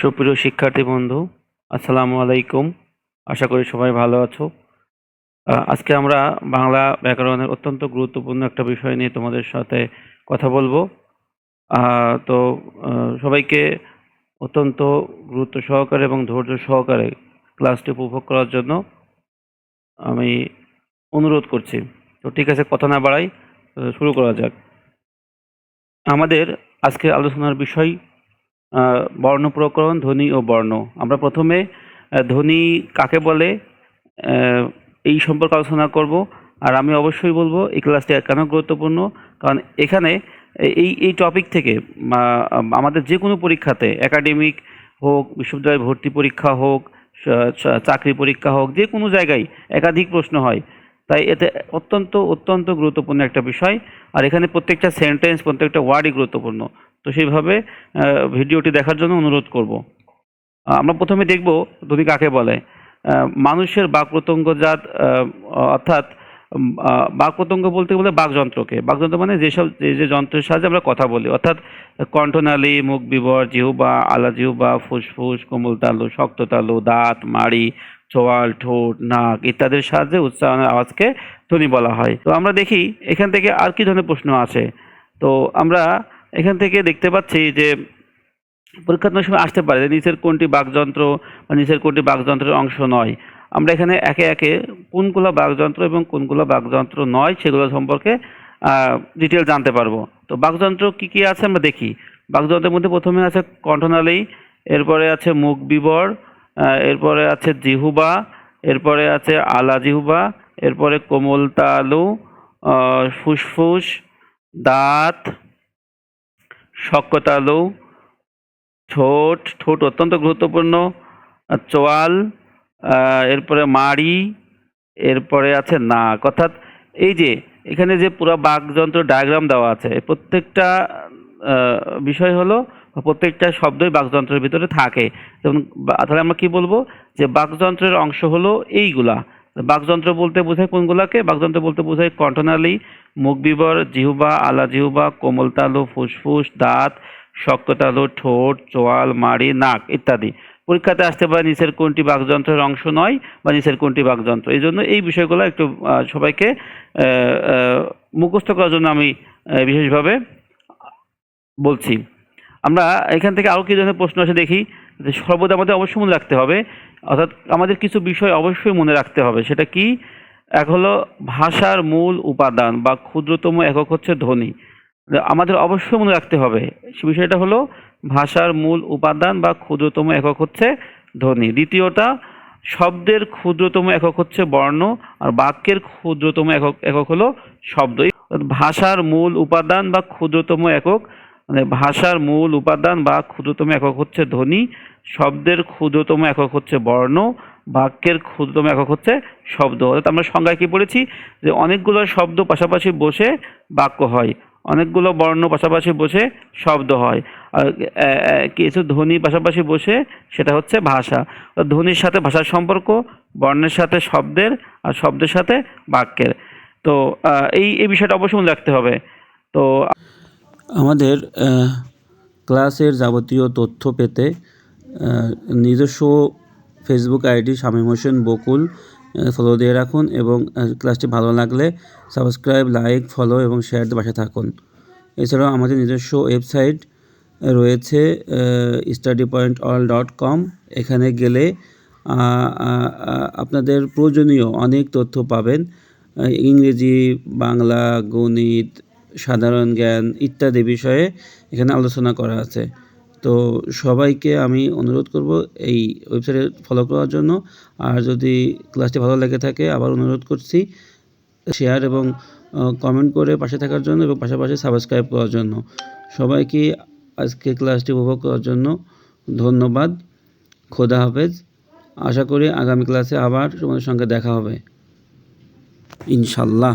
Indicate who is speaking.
Speaker 1: সুপ্রিয় শিক্ষার্থী বন্ধু, আসসালামু আলাইকুম। আশা করি সবাই ভালো আছো। আজকে আমরা বাংলা ব্যাকরণের অত্যন্ত গুরুত্বপূর্ণ একটা বিষয় নিয়ে তোমাদের সাথে কথা বলব। তো সবাইকে অত্যন্ত গুরুত্ব সহকারে এবং ধৈর্য সহকারে ক্লাসটি উপভোগ করার জন্য আমি অনুরোধ করছি। তো, ঠিক আছে, কথা না বাড়াই শুরু করা যাক। আমাদের আজকে আলোচনার বিষয় বর্ণ প্রকরণ, ধ্বনি ও বর্ণ। আমরা প্রথমে ধ্বনি কাকে বলে এই সম্পর্কে আলোচনা করব। আর আমি অবশ্যই বলব, এই ক্লাসটি কেন গুরুত্বপূর্ণ? কারণ এখানে এই এই টপিক থেকে আমাদের যে কোনো পরীক্ষাতে একাডেমিক হোক, বিশ্ববিদ্যালয় ভর্তি পরীক্ষা হোক চাকরি পরীক্ষা হোক, যে কোনো জায়গায় একাধিক প্রশ্ন হয়। তাই এতে অত্যন্ত অত্যন্ত গুরুত্বপূর্ণ একটা বিষয়। আর এখানে প্রত্যেকটা সেন্টেন্স প্রত্যেকটা ওয়ার্ডই গুরুত্বপূর্ণ। তো সেইভাবে ভিডিওটি দেখার জন্য অনুরোধ করব। আমরা প্রথমে দেখব ধ্বনি কাকে বলে। মানুষের বাক প্রত্যঙ্গজাত আহ, অর্থাৎ উম, আহ, বাক প্রত্যঙ্গ বলতে বলে বাকযন্ত্রকে। বাকযন্ত্র মানে যেসব যে যে যন্ত্রের সাহায্যে আমরা কথা বলি। অর্থাৎ কণ্ঠনালী মুখ বিবর জিহুবা আলা জিহুবা ফুসফুস কোমল তালু শক্ত তালু দাঁত মাড়ি চোয়াল, ঠোঁট, নাক ইত্যাদির সাহায্যে উচ্চারণের আওয়াজকে ধ্বনি বলা হয়। তো আমরা দেখি, এখান থেকে আর কি ধরনের প্রশ্ন আছে? তো আমরা এখান থেকে দেখতে পাচ্ছি যে, পরীক্ষার অনেক সময় আসতে পারে যে, নিচের কোনটি বাকযন্ত্র বা নিচের কোনটি বাকযন্ত্রের অংশ নয়। আমরা এখানে একে একে কোনগুলো বাকযন্ত্র এবং কোনগুলো বাকযন্ত্র নয় সেগুলো সম্পর্কে ডিটেল জানতে পারব। তো বাকযন্ত্র কি কি আছে আমরা দেখি। বাকযন্ত্রের মধ্যে প্রথমে আছে কণ্ঠনালী, এরপরে আছে মুখ বিবর এরপরে আছে জিহুবা, এরপরে আছে আলা জিহুবা, এরপরে কোমল তালু ফুসফুস, দাঁত শক্কতালু ঠোঁট ঠোঁট অত্যন্ত গুরুত্বপূর্ণ, চোয়াল এরপরে মাড়ি, এরপরে আছে নাক। অর্থাৎ এই যে এখানে যে পুরো বাকযন্ত্র ডায়াগ্রাম দেওয়া আছে প্রত্যেকটা বিষয় হলো প্রত্যেকটা শব্দই বাকযন্ত্রের ভিতরে থাকে। যেমন তাহলে আমরা কি বলব? যে বাকযন্ত্রের অংশ হলো এইগুলা। বাকযন্ত্র বলতে বোঝায় কোনগুলাকে? বাকযন্ত্র বলতে বোঝায় কণ্ঠনালী মুখ বিবর জিহুবা, আলা জিহুবা, কোমল তালু, ফুসফুস, দাঁত, শক্ত তালু, ঠোঁট, চোয়াল, মাড়ি, নাক ইত্যাদি। পরীক্ষাতে আসতে পারে নিচের কোনটি বাকযন্ত্রের অংশ নয় বা নিচের কোনটি বাকযন্ত্র এই জন্য এই বিষয়গুলো একটু সবাইকে মুখস্থ করার জন্য আমি বিশেষভাবে বলছি। আমরা এখান থেকে আরও কি ধরনের প্রশ্ন আছে, দেখি। যে সর্বদা আমাদের অবশ্যই মনে রাখতে হবে। অর্থাৎ আমাদের কিছু বিষয় অবশ্যই মনে রাখতে হবে। সেটা কি? এক হলো ভাষার মূল উপাদান বা ক্ষুদ্রতম একক হচ্ছে ধ্বনি। আমাদের অবশ্যই মনে রাখতে হবে। সে বিষয়টা হলো ভাষার মূল উপাদান বা ক্ষুদ্রতম একক হচ্ছে ধ্বনি। দ্বিতীয়টা, শব্দের ক্ষুদ্রতম একক হচ্ছে বর্ণ আর বাক্যের ক্ষুদ্রতম একক একক হলো শব্দ। ভাষার মূল উপাদান বা ক্ষুদ্রতম একক মানে ভাষার মূল উপাদান বা ক্ষুদ্রতম একক হচ্ছে ধ্বনি, শব্দের ক্ষুদ্রতম একক হচ্ছে বর্ণ, বাক্যের ক্ষুদ্রতম একক হচ্ছে শব্দ। অর্থাৎ আমরা সংজ্ঞায় কি পড়েছি? যে অনেকগুলো শব্দ পাশাপাশি বসে বাক্য হয়, অনেকগুলো বর্ণ পাশাপাশি বসে শব্দ হয়। আর কিছু ধ্বনি পাশাপাশি বসে সেটা হচ্ছে ভাষা। ধ্বনির সাথে ভাষার সম্পর্ক, বর্ণের সাথে শব্দের আর শব্দের সাথে বাক্যের। তো এই এই বিষয়টা অবশ্যই রাখতে হবে। তো
Speaker 2: আমাদের ক্লাসের যাবতীয় তথ্য পেতে নিজস্ব Facebook ID Shamim Hossain Bakul follow দিয়ে রাখুন এবং ক্লাসটি ভালো লাগলে সাবস্ক্রাইব লাইক ফলো এবং শেয়ার দিয়ে থাকুন। এছাড়াও আমাদের নিজস্ব ওয়েবসাইট রয়েছে study point all dot com এখানে গেলে আপনাদের প্রয়োজনীয় অনেক তথ্য পাবেন ইংরেজি, বাংলা, গণিত সাধারণ জ্ঞান ইত্যাদি বিষয়ে এখানে আলোচনা করা আছে। তো সবাইকে আমি অনুরোধ করব এই ওয়েবসাইটে ফলো করার জন্য। আর যদি ক্লাসটি ভালো লেগে থাকে, আবার অনুরোধ করছি শেয়ার এবং কমেন্ট করে পাশে থাকার জন্য এবং পাশাপাশি সাবস্ক্রাইব করার জন্য। সবাইকে আজকে ক্লাসটি উপভোগ করার জন্য ধন্যবাদ। খোদা হাফেজ। আশা করি আগামী ক্লাসে আবার তোমাদের সঙ্গে দেখা হবে। ইনশাল্লাহ